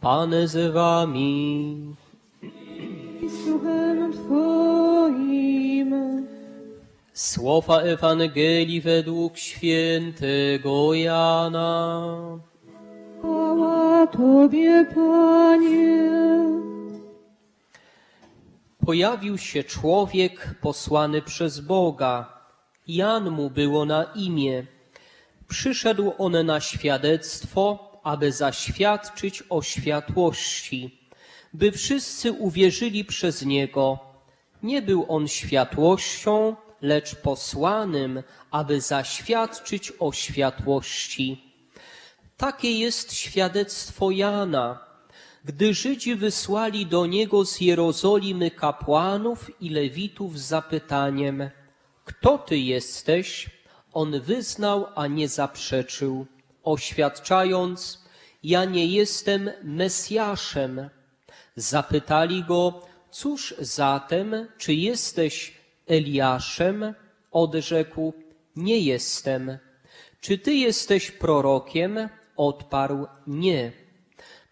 Pan z wami. Twoim. Słowa Ewangelii według świętego Jana. Chwała Tobie, Panie. Pojawił się człowiek posłany przez Boga. Jan mu było na imię. Przyszedł on na świadectwo, aby zaświadczyć o światłości, by wszyscy uwierzyli przez niego. Nie był on światłością, lecz posłanym, aby zaświadczyć o światłości. Takie jest świadectwo Jana. Gdy Żydzi wysłali do niego z Jerozolimy kapłanów i lewitów z zapytaniem: Kto ty jesteś? On wyznał, a nie zaprzeczył, oświadczając: Ja nie jestem Mesjaszem. Zapytali go: Cóż zatem, czy jesteś Eliaszem? Odrzekł: Nie jestem. Czy ty jesteś prorokiem? Odparł: Nie.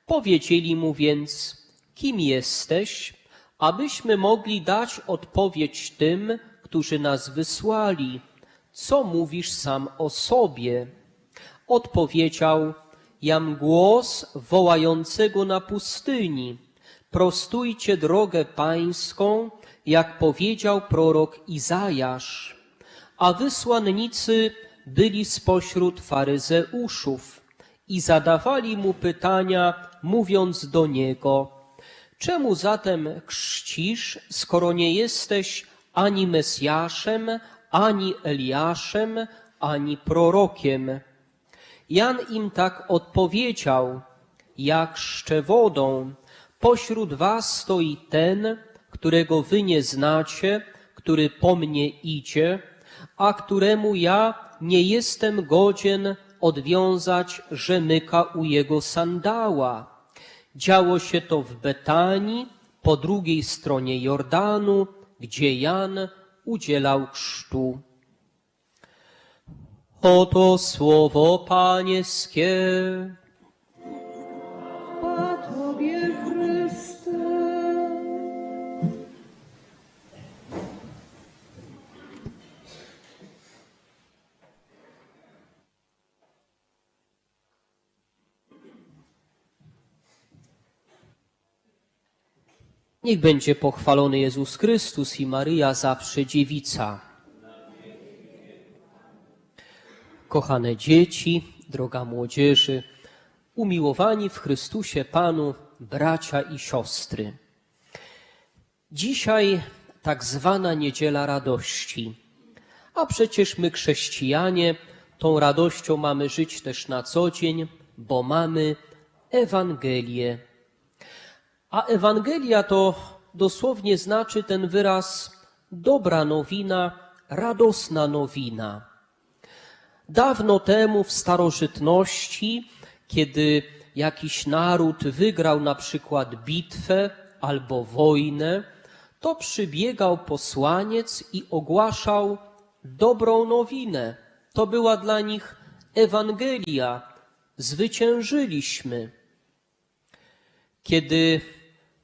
Powiedzieli mu więc, kim jesteś, abyśmy mogli dać odpowiedź tym, którzy nas wysłali. Co mówisz sam o sobie? Odpowiedział, jam głos wołającego na pustyni. Prostujcie drogę pańską, jak powiedział prorok Izajasz. A wysłannicy byli spośród faryzeuszów i zadawali mu pytania, mówiąc do niego: Czemu zatem chrzcisz, skoro nie jesteś ani Mesjaszem, ani Eliaszem, ani prorokiem? Jan im tak odpowiedział: Ja chrzczę wodą, pośród was stoi ten, którego wy nie znacie, który po mnie idzie, a któremu ja nie jestem godzien odwiązać rzemyka u jego sandała. Działo się to w Betanii, po drugiej stronie Jordanu, gdzie Jan udzielał chrztu. Oto słowo pańskie. Tobie, Chryste. Niech będzie pochwalony Jezus Chrystus i Maryja zawsze dziewica. Kochane dzieci, droga młodzieży, umiłowani w Chrystusie Panu, bracia i siostry. Dzisiaj tak zwana Niedziela Radości. A przecież my, chrześcijanie, tą radością mamy żyć też na co dzień, bo mamy Ewangelię. A Ewangelia to dosłownie znaczy ten wyraz dobra nowina, radosna nowina. Dawno temu w starożytności, kiedy jakiś naród wygrał na przykład bitwę albo wojnę, to przybiegał posłaniec i ogłaszał dobrą nowinę. To była dla nich Ewangelia. Zwyciężyliśmy. Kiedy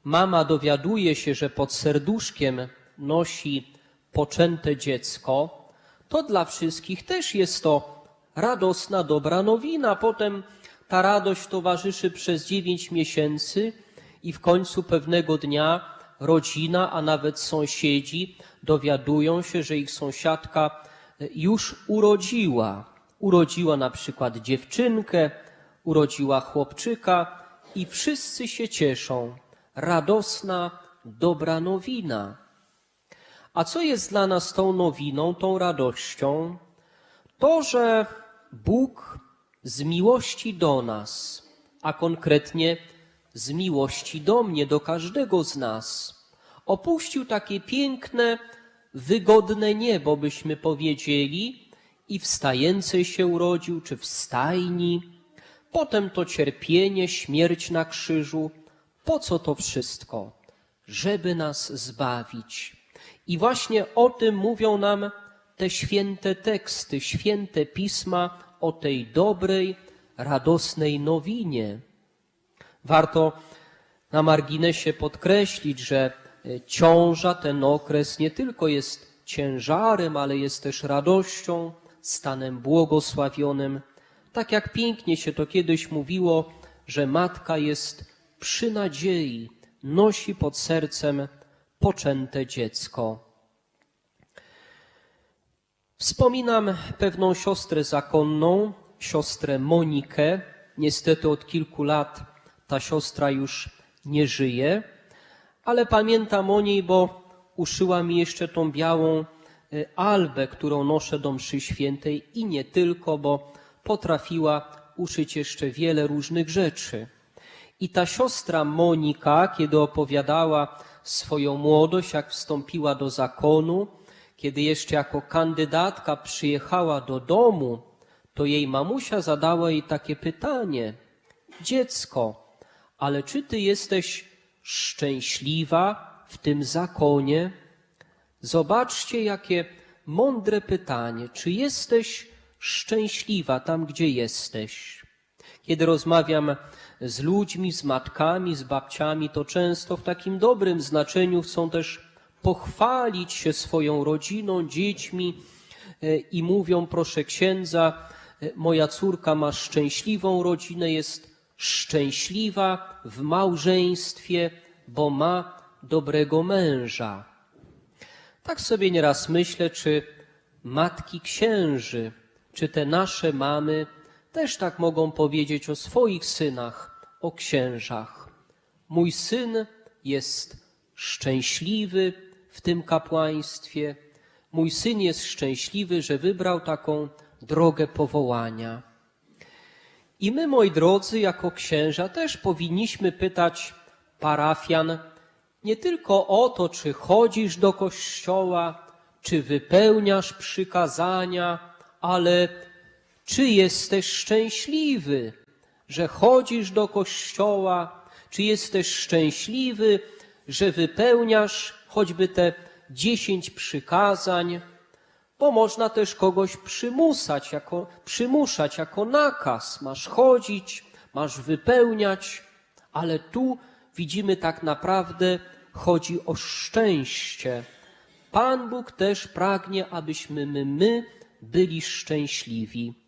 mama dowiaduje się, że pod serduszkiem nosi poczęte dziecko, to dla wszystkich też jest to radosna, dobra nowina. Potem ta radość towarzyszy przez dziewięć miesięcy i w końcu pewnego dnia rodzina, a nawet sąsiedzi dowiadują się, że ich sąsiadka już urodziła. Urodziła na przykład dziewczynkę, urodziła chłopczyka i wszyscy się cieszą. Radosna, dobra nowina. A co jest dla nas tą nowiną, tą radością? To, że Bóg z miłości do nas, a konkretnie z miłości do mnie, do każdego z nas, opuścił takie piękne, wygodne niebo, byśmy powiedzieli, i w stajence się urodził, czy w stajni, potem to cierpienie, śmierć na krzyżu. Po co to wszystko? Żeby nas zbawić. I właśnie o tym mówią nam te święte teksty, święte pisma o tej dobrej, radosnej nowinie. Warto na marginesie podkreślić, że e, ciąża, ten okres nie tylko jest ciężarem, ale jest też radością, stanem błogosławionym. Tak jak pięknie się to kiedyś mówiło, że matka jest przy nadziei, nosi pod sercem poczęte dziecko. Wspominam pewną siostrę zakonną, siostrę Monikę. Niestety od kilku lat ta siostra już nie żyje, ale pamiętam o niej, bo uszyła mi jeszcze tą białą y, albę, którą noszę do mszy świętej i nie tylko, bo potrafiła uszyć jeszcze wiele różnych rzeczy. I ta siostra Monika, kiedy opowiadała swoją młodość, jak wstąpiła do zakonu, kiedy jeszcze jako kandydatka przyjechała do domu, to jej mamusia zadała jej takie pytanie: Dziecko, ale czy ty jesteś szczęśliwa w tym zakonie? Zobaczcie, jakie mądre pytanie. Czy jesteś szczęśliwa tam, gdzie jesteś? Kiedy rozmawiam z ludźmi, z matkami, z babciami, to często w takim dobrym znaczeniu chcą też pochwalić się swoją rodziną, dziećmi e, i mówią, proszę księdza, e, moja córka ma szczęśliwą rodzinę, jest szczęśliwa w małżeństwie, bo ma dobrego męża. Tak sobie nieraz myślę, czy matki księży, czy te nasze mamy też tak mogą powiedzieć o swoich synach, o księżach. Mój syn jest szczęśliwy w tym kapłaństwie. Mój syn jest szczęśliwy, że wybrał taką drogę powołania. I my, moi drodzy, jako księża też powinniśmy pytać parafian nie tylko o to, czy chodzisz do kościoła, czy wypełniasz przykazania, ale czy jesteś szczęśliwy, że chodzisz do kościoła, czy jesteś szczęśliwy, że wypełniasz choćby te dziesięć przykazań, bo można też kogoś przymusać, jako, przymuszać jako nakaz. Masz chodzić, masz wypełniać, ale tu widzimy tak naprawdę chodzi o szczęście. Pan Bóg też pragnie, abyśmy my, my byli szczęśliwi.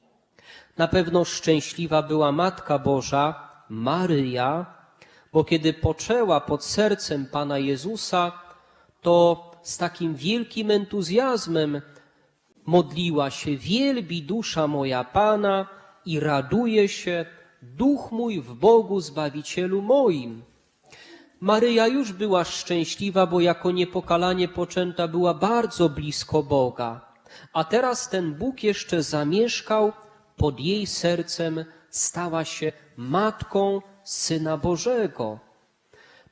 Na pewno szczęśliwa była Matka Boża, Maryja, bo kiedy poczęła pod sercem Pana Jezusa, to z takim wielkim entuzjazmem modliła się: Wielbi dusza moja Pana i raduje się duch mój w Bogu Zbawicielu moim. Maryja już była szczęśliwa, bo jako niepokalanie poczęta była bardzo blisko Boga. A teraz ten Bóg jeszcze zamieszkał pod jej sercem, stała się matką Syna Bożego.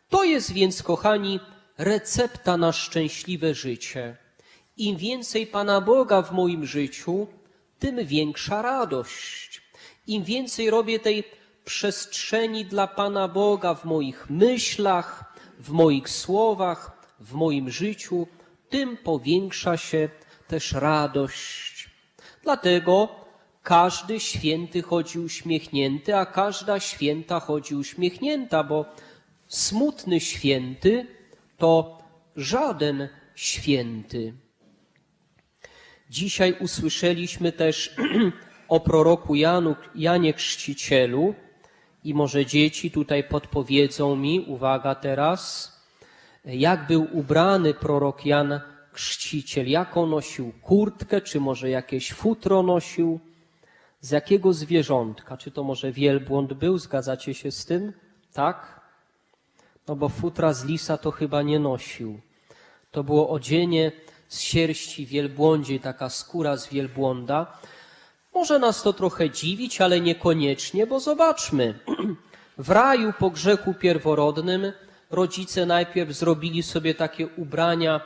To jest więc, kochani, recepta na szczęśliwe życie. Im więcej Pana Boga w moim życiu, tym większa radość. Im więcej robię tej przestrzeni dla Pana Boga w moich myślach, w moich słowach, w moim życiu, tym powiększa się też radość. Dlatego każdy święty chodzi uśmiechnięty, a każda święta chodzi uśmiechnięta, bo smutny święty to żaden święty. Dzisiaj usłyszeliśmy też o proroku Janu, Janie Chrzcicielu i może dzieci tutaj podpowiedzą mi, uwaga teraz, jak był ubrany prorok Jan Chrzciciel, jaką nosił kurtkę, czy może jakieś futro nosił, z jakiego zwierzątka, czy to może wielbłąd był, zgadzacie się z tym? Tak? No bo futra z lisa to chyba nie nosił. To było odzienie z sierści wielbłądziej, taka skóra z wielbłąda. Może nas to trochę dziwić, ale niekoniecznie, bo zobaczmy. W raju po grzechu pierworodnym rodzice najpierw zrobili sobie takie ubrania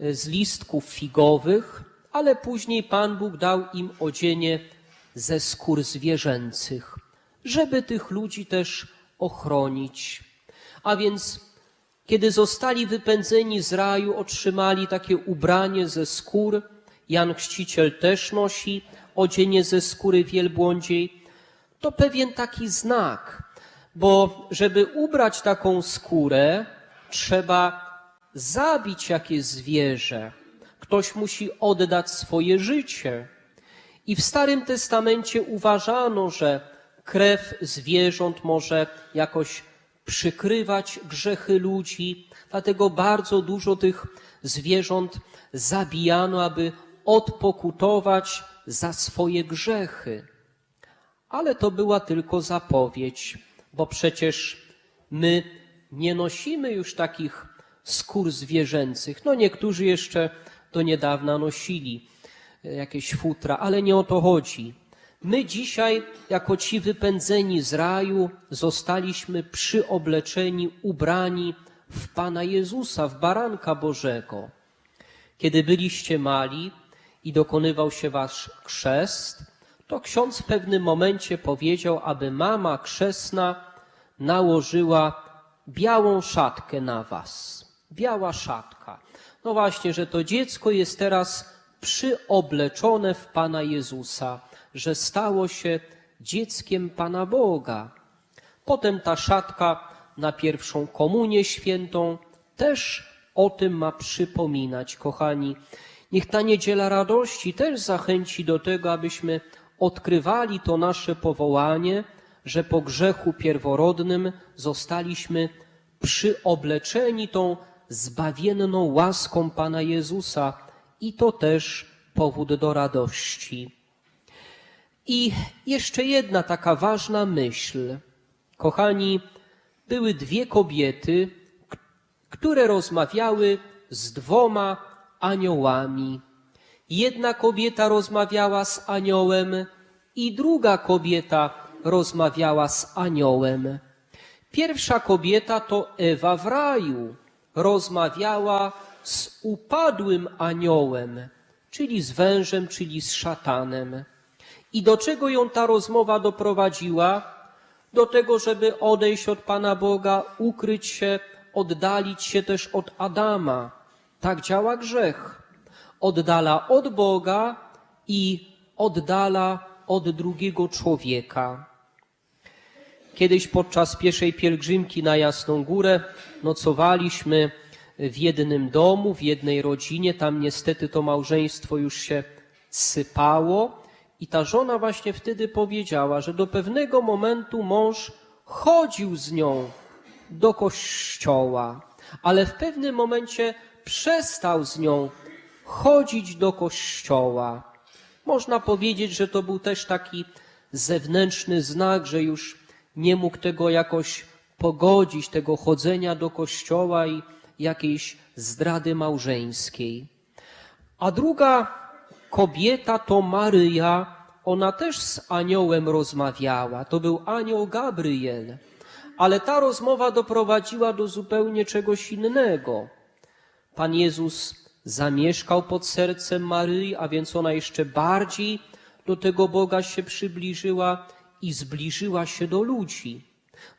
e, z listków figowych, ale później Pan Bóg dał im odzienie ze skór zwierzęcych, żeby tych ludzi też ochronić. A więc, kiedy zostali wypędzeni z raju, otrzymali takie ubranie ze skór. Jan Chrzciciel też nosi odzienie ze skóry wielbłądziej. To pewien taki znak, Bo żeby ubrać taką skórę, trzeba zabić jakieś zwierzę. Ktoś musi oddać swoje życie. I w Starym Testamencie uważano, że krew zwierząt może jakoś przykrywać grzechy ludzi, dlatego bardzo dużo tych zwierząt zabijano, aby odpokutować za swoje grzechy. Ale to była tylko zapowiedź, bo przecież my nie nosimy już takich skór zwierzęcych. No niektórzy jeszcze do niedawna nosili jakieś futra, ale nie o to chodzi. My dzisiaj, jako ci wypędzeni z raju, zostaliśmy przyobleczeni, ubrani w Pana Jezusa, w Baranka Bożego. Kiedy byliście mali i dokonywał się wasz chrzest, to ksiądz w pewnym momencie powiedział, aby mama chrzestna nałożyła białą szatkę na was. Biała szatka. No właśnie, że to dziecko jest teraz przyobleczone w Pana Jezusa, że stało się dzieckiem Pana Boga. Potem ta szatka na pierwszą komunię świętą też o tym ma przypominać, kochani. Niech ta niedziela radości też zachęci do tego, abyśmy odkrywali to nasze powołanie, że po grzechu pierworodnym zostaliśmy przyobleczeni tą zbawienną łaską Pana Jezusa i to też powód do radości. I jeszcze jedna taka ważna myśl. Kochani, były dwie kobiety, które rozmawiały z dwoma aniołami. Jedna kobieta rozmawiała z aniołem i druga kobieta rozmawiała z aniołem. Pierwsza kobieta to Ewa w raju. Rozmawiała z upadłym aniołem, czyli z wężem, czyli z szatanem. I do czego ją ta rozmowa doprowadziła? Do tego, żeby odejść od Pana Boga, ukryć się, oddalić się też od Adama. Tak działa grzech. Oddala od Boga i oddala od drugiego człowieka. Kiedyś podczas pieszej pielgrzymki na Jasną Górę nocowaliśmy w jednym domu, w jednej rodzinie. Tam niestety to małżeństwo już się sypało. I ta żona właśnie wtedy powiedziała, że do pewnego momentu mąż chodził z nią do kościoła, ale w pewnym momencie przestał z nią chodzić do kościoła. Można powiedzieć, że to był też taki zewnętrzny znak, że już nie mógł tego jakoś pogodzić, tego chodzenia do kościoła i jakiejś zdrady małżeńskiej. A druga kobieta to Maryja, ona też z aniołem rozmawiała. To był anioł Gabriel. Ale ta rozmowa doprowadziła do zupełnie czegoś innego. Pan Jezus zamieszkał pod sercem Maryi, a więc ona jeszcze bardziej do tego Boga się przybliżyła i zbliżyła się do ludzi.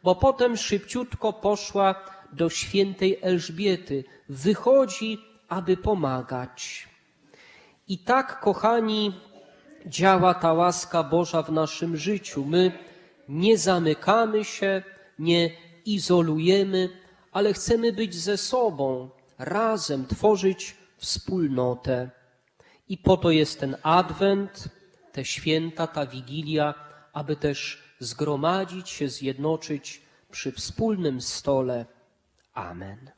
Bo potem szybciutko poszła do świętej Elżbiety. Wychodzi, aby pomagać. I tak, kochani, działa ta łaska Boża w naszym życiu. My nie zamykamy się, nie izolujemy, ale chcemy być ze sobą, razem, tworzyć wspólnotę. I po to jest ten adwent, te święta, ta wigilia, aby też zgromadzić się, zjednoczyć przy wspólnym stole. Amen.